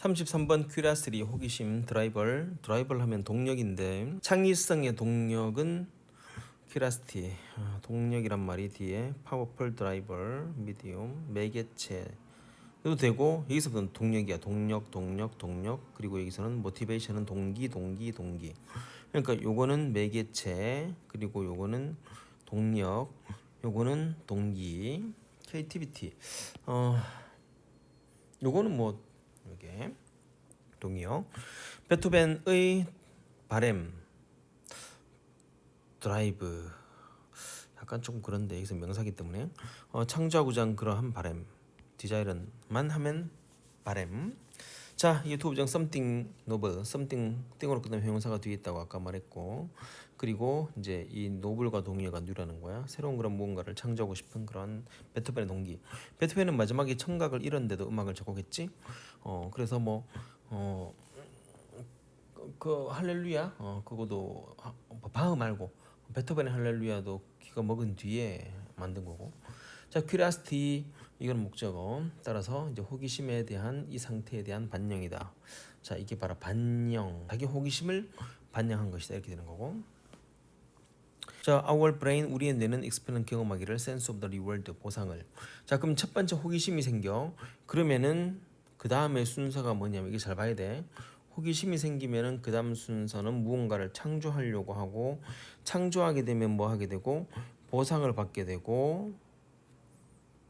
33번 큐리아스리 호기심 드라이벌 드라이벌 하면 동력인데 창의성의 동력은 큐리아스티 어, 동력이란 말이 뒤에 파워풀 드라이벌 미디움 매개체. 도 되고 여기서부터는 동력이야. 동력 동력 동력. 그리고 여기서는 모티베이션은 동기 동기 동기. 그러니까 요거는 매개체 그리고 요거는 동력 요거는 동기. KTBT 어 요거는 뭐 이게. 동이요. 베토벤의 바램 드라이브. 약간 좀 그런데 여기서 명사기 때문에. 어, 창조하고자 그러한 바램. 디자이런만 하면 바램. 자 유튜브 정 something novel something 띵으로 끝나면 형용사가 뒤에 있다고 아까 말했고 그리고 이제 이 노블과 동의어가 누라는 거야. 새로운 그런 무언가를 창조하고 싶은 그런 베토벤의 동기. 베토벤은 마지막에 청각을 잃었는데도 음악을 작곡했지? 어 그래서 뭐어 그 할렐루야? 어 그거도 하- 바흐 말고 베토벤의 할렐루야도 기가 먹은 뒤에 만든 거고. 자 큐리아스티 이건 목적어 따라서 이제 호기심에 대한 이 상태에 대한 반영이다. 자 이게 바로 반영. 자기 호기심을 반영한 것이다. 이렇게 되는 거고 자, our brain 우리의 뇌는 experience 경험하기를 sense of the reward 보상을. 자, 그럼 첫 번째 호기심이 생겨. 그러면은 그 다음에 순서가 뭐냐면 이게 잘 봐야 돼. 호기심이 생기면은 그 다음 순서는 무언가를 창조하려고 하고 창조하게 되면 뭐 하게 되고 보상을 받게 되고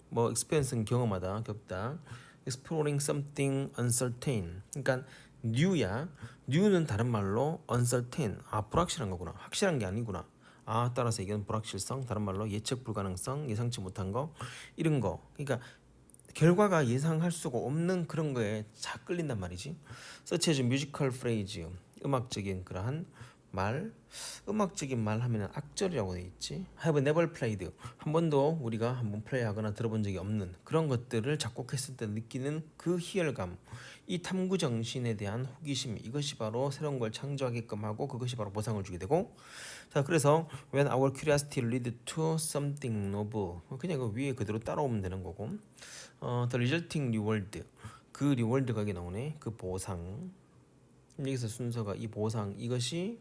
뭐 experience는 경험하다, 겪다. exploring something uncertain. 그러니까 new야. new는 다른 말로 uncertain. 아, 불확실한 거구나. 확실한 게 아니구나. 아, 따라서 이건 불확실성, 다른 말로 예측 불가능성, 예상치 못한 거 이런 거. 그러니까 결과가 예상할 수가 없는 그런 거에 자 끌린단 말이지. as musical phrase. 음악적인 그러한 말, 음악적인 말 하면 악절이라고 돼 있지. have never played. 한 번도 우리가 한번 플레이하거나 들어본 적이 없는 그런 것들을 작곡했을 때 느끼는 그 희열감, 이 탐구 정신에 대한 호기심 이것이 바로 새로운 걸 창조하게끔 하고 그것이 바로 보상을 주게 되고 자 그래서 when our curiosity lead to something novel 그냥 그 위에 그대로 따라오면 되는 거고 어, the resulting reward 그 리월드가 여기 나오네. 그 보상. 여기서 순서가 이 보상 이것이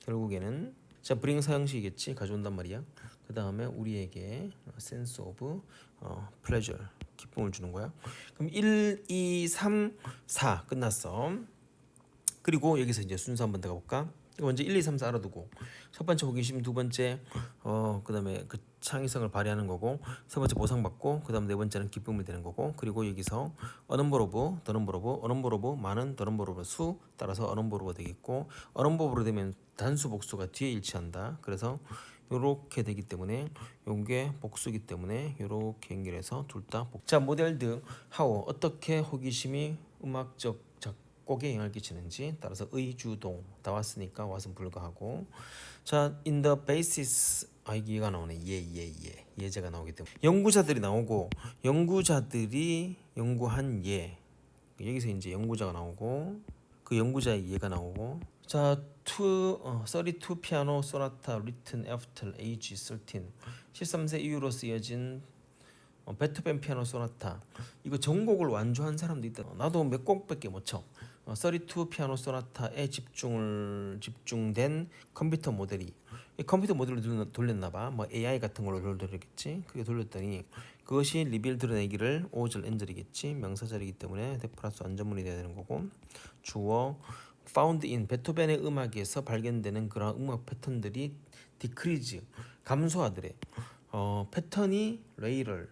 결국에는 자 브링 사형식이겠지? 가져온단 말이야. 그 다음에 우리에게 sense of 어, pleasure 기쁨을 주는 거야? 그럼 1, 2, 3, 4 끝났어. 그리고 여기서 이제 순서 한번 들어가 볼까? 먼저 1, 2, 3, 4 알아두고. 첫 번째 호기심 두 번째 어 그다음에 그 창의성을 발휘하는 거고 세 번째 보상받고 그다음 네 번째는 기쁨이 되는 거고 그리고 여기서 어넘버로브 더넘버로브 어넘버로브 많은 더넘버로브 수 따라서 어넘버로브 되겠고 어넘버로브 되면 단수 복수가 뒤에 일치한다. 그래서 요렇게 되기 때문에 요게 복수기 때문에 요렇게 연결해서 둘 다 복. 자 모델 등 하오 어떻게 호기심이 음악적 작곡에 영향을 끼치는지 따라서 의주동 다 왔으니까 왔음 불가하고. 자 in the basis 아 이게 얘가 나오네. 예예 예. 예제가 나오기 때문에. 연구자들이 나오고 연구자들이 연구한 예. 여기서 이제 연구자가 나오고 그 연구자의 예가 나오고 자, two, 어, 32 피아노 소나타 written after age 13 13세 이후로 쓰여진 어, 베토벤 피아노 소나타. 이거 전곡을 완주한 사람도 있다. 나도 몇 곡밖에 못 쳐. 어, 32 피아노 소나타에 집중을 집중된 컴퓨터 모델이. 이 컴퓨터 모델을 돌려- 돌렸나 봐. 뭐 AI 같은 걸로 돌- 돌렸겠지? 그게 돌렸더니 그것이 리빌 드러내기를 오절 엔젤이겠지? 명사절이기 때문에 대 플러스 완전문이 돼야 되는 거고. 주어 in 베토벤의 음악에서 발견되는 그런 음악 패턴들이 디크리즈 감소하더래. 어 패턴이 레이럴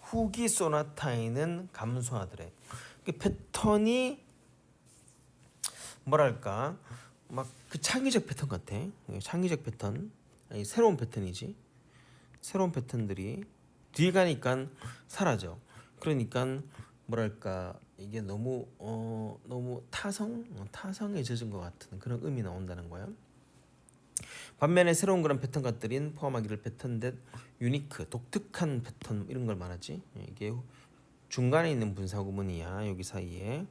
후기 소나타에는 감소하더래. 그 패턴이 뭐랄까? 막 그 창의적 패턴 같아. 예, 창의적 패턴. 아니 새로운 패턴이지. 새로운 패턴들이 뒤에 가니까 사라져. 그러니까 뭐랄까 이게 너무 어 너무 타성? 어, 타성에 젖은 것 같은 그런 음이 나온다는 거야. 반면에 새로운 그런 패턴 같들인 포함하기를 패턴된 유니크 독특한 패턴 이런 걸 말하지. 예, 이게 중간에 있는 분사 구문이야 여기 사이에.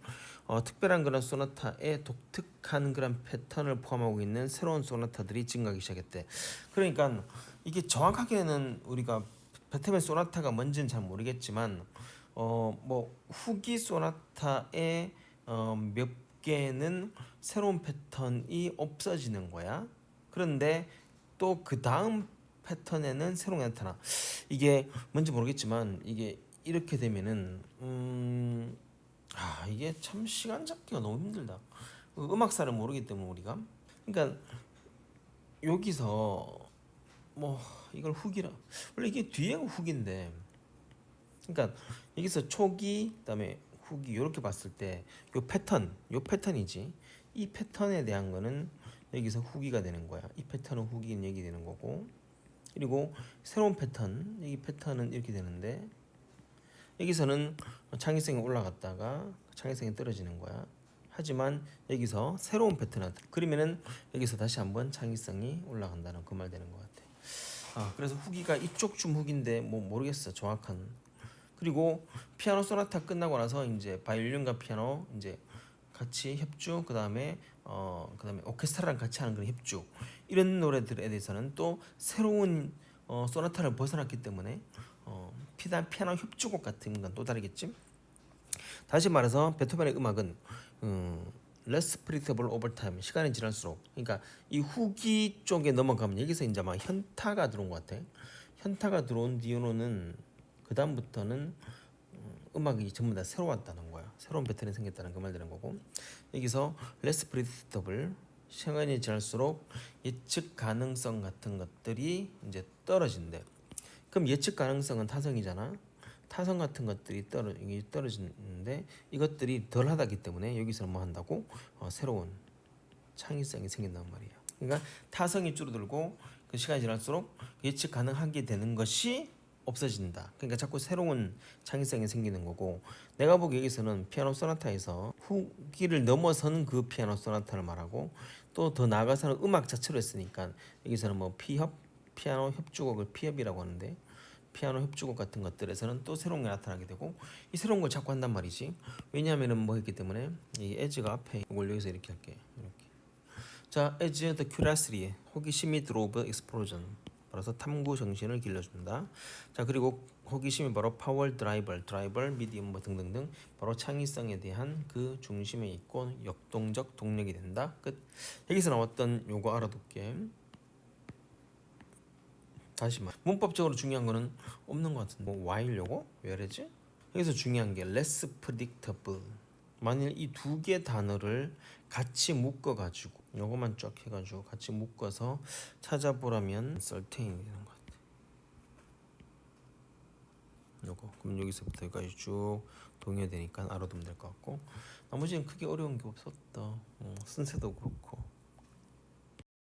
어, 특별한 그런 소나타에 독특한 그런 패턴을 포함하고 있는 새로운 소나타들이 증가하기 시작했대. 그러니까 이게 정확하게는 우리가 베토벤 소나타가 뭔지는 잘 모르겠지만 어 뭐 후기 소나타의 어몇 개는 새로운 패턴이 없어지는 거야. 그런데 또 그 다음 패턴에는 새로운 게 나타나. 이게 뭔지 모르겠지만 이게 이렇게 되면은 음. 아 이게 참 시간 잡기가 너무 힘들다. 음악사를 모르기 때문에 우리가 그러니까 여기서 뭐 이걸 후기라 원래 이게 뒤에가 후기인데 그러니까 여기서 초기 그다음에 후기 이렇게 봤을 때 요 패턴 요 패턴이지 이 패턴에 대한 거는 여기서 후기가 되는 거야 이 패턴은 후기인 얘기 되는 거고 그리고 새로운 패턴 여기 패턴은 이렇게 되는데 여기서는 창의성이 올라갔다가 창의성이 떨어지는 거야 하지만 여기서 새로운 패턴을 그러면은 여기서 다시 한번 창의성이 올라간다는 그 말 되는 것 같아. 아 그래서 후기가 이쪽 중 후기인데 뭐 모르겠어 정확한. 그리고 피아노 소나타 끝나고 나서 이제 바이올린과 피아노 이제 같이 협주 그 다음에 어 그다음에 오케스트라랑 같이 하는 그런 협주 이런 노래들에 대해서는 또 새로운 어 소나타를 벗어났기 때문에 어 피다 피아노 협주곡 같은 건 또 다르겠지. 다시 말해서 베토벤의 음악은 음, less predictable over time 시간이 지날수록 그러니까 이 후기 쪽에 넘어가면 여기서 이제 막 현타가 들어온 것 같아. 현타가 들어온 뒤로는 그 다음부터는 음악이 전부 다 새로웠다는 거야. 새로운 패턴이 생겼다는 그 말 되는 거고 여기서 less predictable 시간이 지날수록 예측 가능성 같은 것들이 이제 떨어진대. 그럼 예측 가능성은 타성이잖아. 타성 같은 것들이 떨어 떨어지는데 이것들이 덜하다기 때문에 여기서는 뭐 한다고 어, 새로운 창의성이 생긴단 말이야. 그러니까 타성이 줄어들고 그 시간이 지날수록 예측 가능하게 되는 것이 없어진다. 그러니까 자꾸 새로운 창의성이 생기는 거고 내가 보기 여기서는 피아노 소나타에서 후기를 넘어서는 그 피아노 소나타를 말하고 또 더 나아가서는 음악 자체로 했으니까 여기서는 뭐 피협 피아노 협주곡을 피협이라고 하는데 피아노 협주곡 같은 것들에서는 또 새로운 게 나타나게 되고 이 새로운 걸 자꾸 한단 말이지. 왜냐하면은 뭐 했기 때문에 이 에즈가 앞에 이걸 여기서 이렇게 할게. 이렇게. 자, 에즈 the curiosity 호기심이 drove explosion. 그래서 탐구 정신을 길러준다. 자 그리고 호기심이 바로 파워 드라이버, 드라이버, 미디엄 뭐 등등등 바로 창의성에 대한 그 중심에 있고 역동적 동력이 된다. 끝. 여기서 나왔던 요거 알아둘게. 다시 말 문법적으로 중요한 거는 없는 것 같은데 뭐 while 요거 왜 그러지? 여기서 중요한 게 less predictable 만일 이 두 개 단어를 같이 묶어 가지고 요거만 쫙 해가지고 같이 묶어서 찾아보라면 certain이 되는 것 같아. 요거. 그럼 여기서부터 여기까지 쭉 동의되니까 알아두면 될 것 같고. 나머지는 크게 어려운 게 없었다. 어, 쓴새도 그렇고